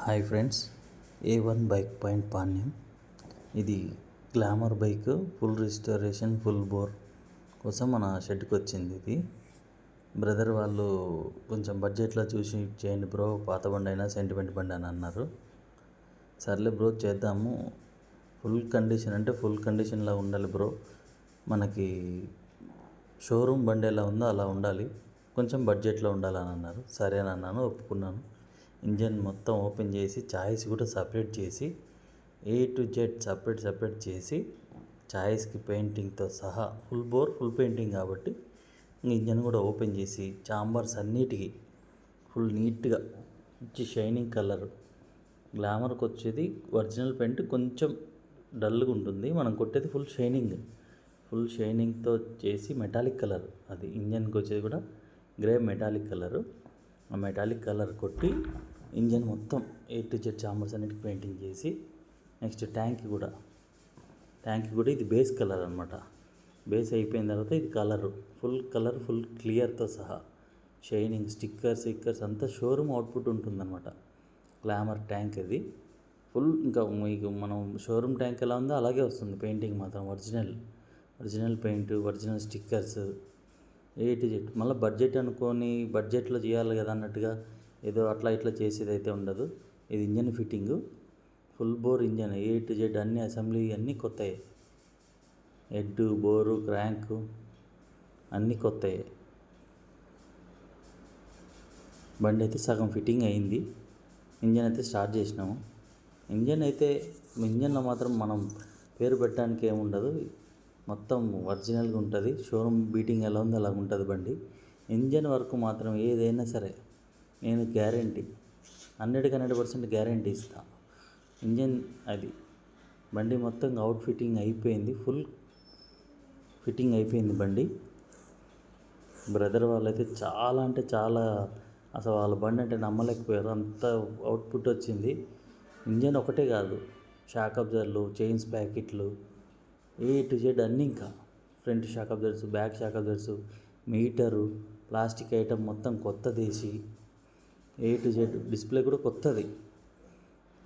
Hi friends A one bike point Panyam. ఇది Glamour bike full registration full bore కోసం మన షెడ్కి వచ్చింది ఇది. బ్రదర్ వాళ్ళు కొంచెం బడ్జెట్లో చూసి చేయండి బ్రో పాత బండి అయినా సెంటిమెంట్ బండి అని అన్నారు. సర్లే బ్రో చేద్దాము. ఫుల్ కండిషన్ అంటే ఫుల్ కండిషన్లో ఉండాలి బ్రో. మనకి షోరూమ్ బండి ఎలా ఉందో అలా ఉండాలి. కొంచెం బడ్జెట్లో ఉండాలని అన్నారు. సరే అని అన్నాను ఒప్పుకున్నాను. ఇంజన్ మొత్తం ఓపెన్ చేసి ఛాయిస్ కూడా సపరేట్ చేసి A to Z separate separate చేసి ఛాయిస్కి పెయింటింగ్తో సహా ఫుల్ బోర్ ఫుల్ పెయింటింగ్ కాబట్టి ఇంజన్ కూడా ఓపెన్ చేసి చాంబర్స్ అన్నిటికీ ఫుల్ నీట్గా మంచి షైనింగ్ కలర్. గ్లామర్కి వచ్చేది ఒరిజినల్ పెయింట్ కొంచెం డల్గా ఉంటుంది. మనం కొట్టేది ఫుల్ షైనింగ్. ఫుల్ షైనింగ్తో చేసి మెటాలిక్ కలర్. అది ఇంజన్కి వచ్చేది కూడా గ్రే మెటాలిక్ కలరు. ఆ మెటాలిక్ కలర్ కొట్టి ఇంజన్ మొత్తం ఏ టు జెడ్ చాంబర్స్ అన్నిటికి పెయింటింగ్ చేసి నెక్స్ట్ ట్యాంక్ కూడా. ట్యాంక్ కూడా ఇది బేస్ కలర్ అనమాట బేస్ అయిపోయిన తర్వాత ఇది కలర్ ఫుల్ కలర్ ఫుల్ క్లియర్తో సహా. షైనింగ్ స్టిక్కర్స్ స్టిక్కర్స్ అంతా షోరూమ్ అవుట్పుట్ ఉంటుందన్నమాట. గ్లామర్ ట్యాంక్ ఇది ఫుల్ ఇంకా మీకు మనం షోరూమ్ ట్యాంక్ ఎలా ఉందో అలాగే వస్తుంది పెయింటింగ్ మాత్రం original original paint original stickers A to Z మళ్ళీ బడ్జెట్ అనుకొని బడ్జెట్లో చేయాలి కదా అన్నట్టుగా ఏదో అట్లా ఇట్లా చేసేది అయితే ఉండదు. ఇది engine fitting. Full bore engine A to Z అన్ని అసెంబ్లీ అన్నీ కొత్తవి హెడ్ బోరు క్రాంక్ అన్నీ కొత్తవి బండి అయితే సగం ఫిట్టింగ్ అయింది. ఇంజన్ అయితే స్టార్ట్ చేసినాము. ఇంజన్ అయితే ఇంజన్లో మాత్రం మనం పేరు పెట్టడానికి ఏముండదు మొత్తం ఒరిజినల్గా ఉంటుంది. షోరూమ్ బీటింగ్ ఎలా ఉందో అలా ఉంటుంది బండి. ఇంజన్ వరకు మాత్రం ఏదైనా సరే నేను గ్యారంటీ హండ్రెడ్కి హండ్రెడ్ పర్సెంట్ గ్యారంటీ ఇస్తా. ఇంజన్ అది బండి మొత్తం అవుట్ ఫిట్టింగ్ అయిపోయింది ఫుల్ ఫిట్టింగ్ అయిపోయింది బండి. బ్రదర్ వాళ్ళైతే చాలా అంటే చాలా అసలు వాళ్ళ బండి అంటే నమ్మలేకపోయారు అంత అవుట్పుట్ వచ్చింది. ఇంజన్ ఒకటే కాదు షాక్ అబ్జర్లు చైన్స్ ప్యాకెట్లు ఏ టు జెడ్ అన్నీ ఇంకా. Front shock absorbers back shock absorbers meter plastic item మొత్తం కొత్త తీసి ఏ టు జెడ్ డిస్ప్లే కూడా కొత్తది.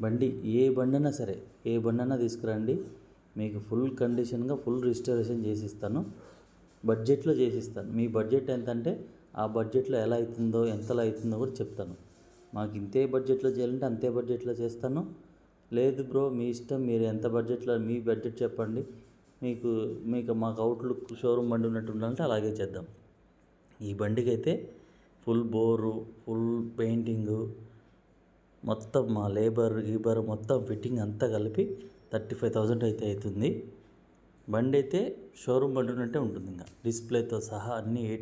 బండి ఏ బండి అయినా సరే ఏ బండి అయినా తీసుకురండి. మీకు ఫుల్ కండిషన్గా ఫుల్ రిజిస్టరేషన్ చేసిస్తాను. బడ్జెట్లో చేసిస్తాను. మీ బడ్జెట్ ఎంత అంటే ఆ బడ్జెట్లో ఎలా అవుతుందో ఎంతలో అవుతుందో కూడా చెప్తాను. మాకు ఇంతే బడ్జెట్లో చేయాలంటే అంతే బడ్జెట్లో చేస్తాను. లేదు బ్రో మీ ఇష్టం మీరు ఎంత బడ్జెట్లో మీ బడ్జెట్ చెప్పండి. మీకు మీకు మాకు అవుట్లుక్ షోరూమ్ బండి ఉన్నట్టు ఉండాలంటే అలాగే చేద్దాం. ఈ బండికి అయితే ఫుల్ బోరు ఫుల్ పెయింటింగు మొత్తం మా లేబర్ గీబర్ మొత్తం ఫిట్టింగ్ అంతా కలిపి థర్టీ ఫైవ్ థౌజండ్ అయితే అవుతుంది. బండి అయితే షోరూమ్ బండి ఉన్నట్టే ఉంటుంది ఇంకా. డిస్ప్లేతో సహా అన్నీ ఏ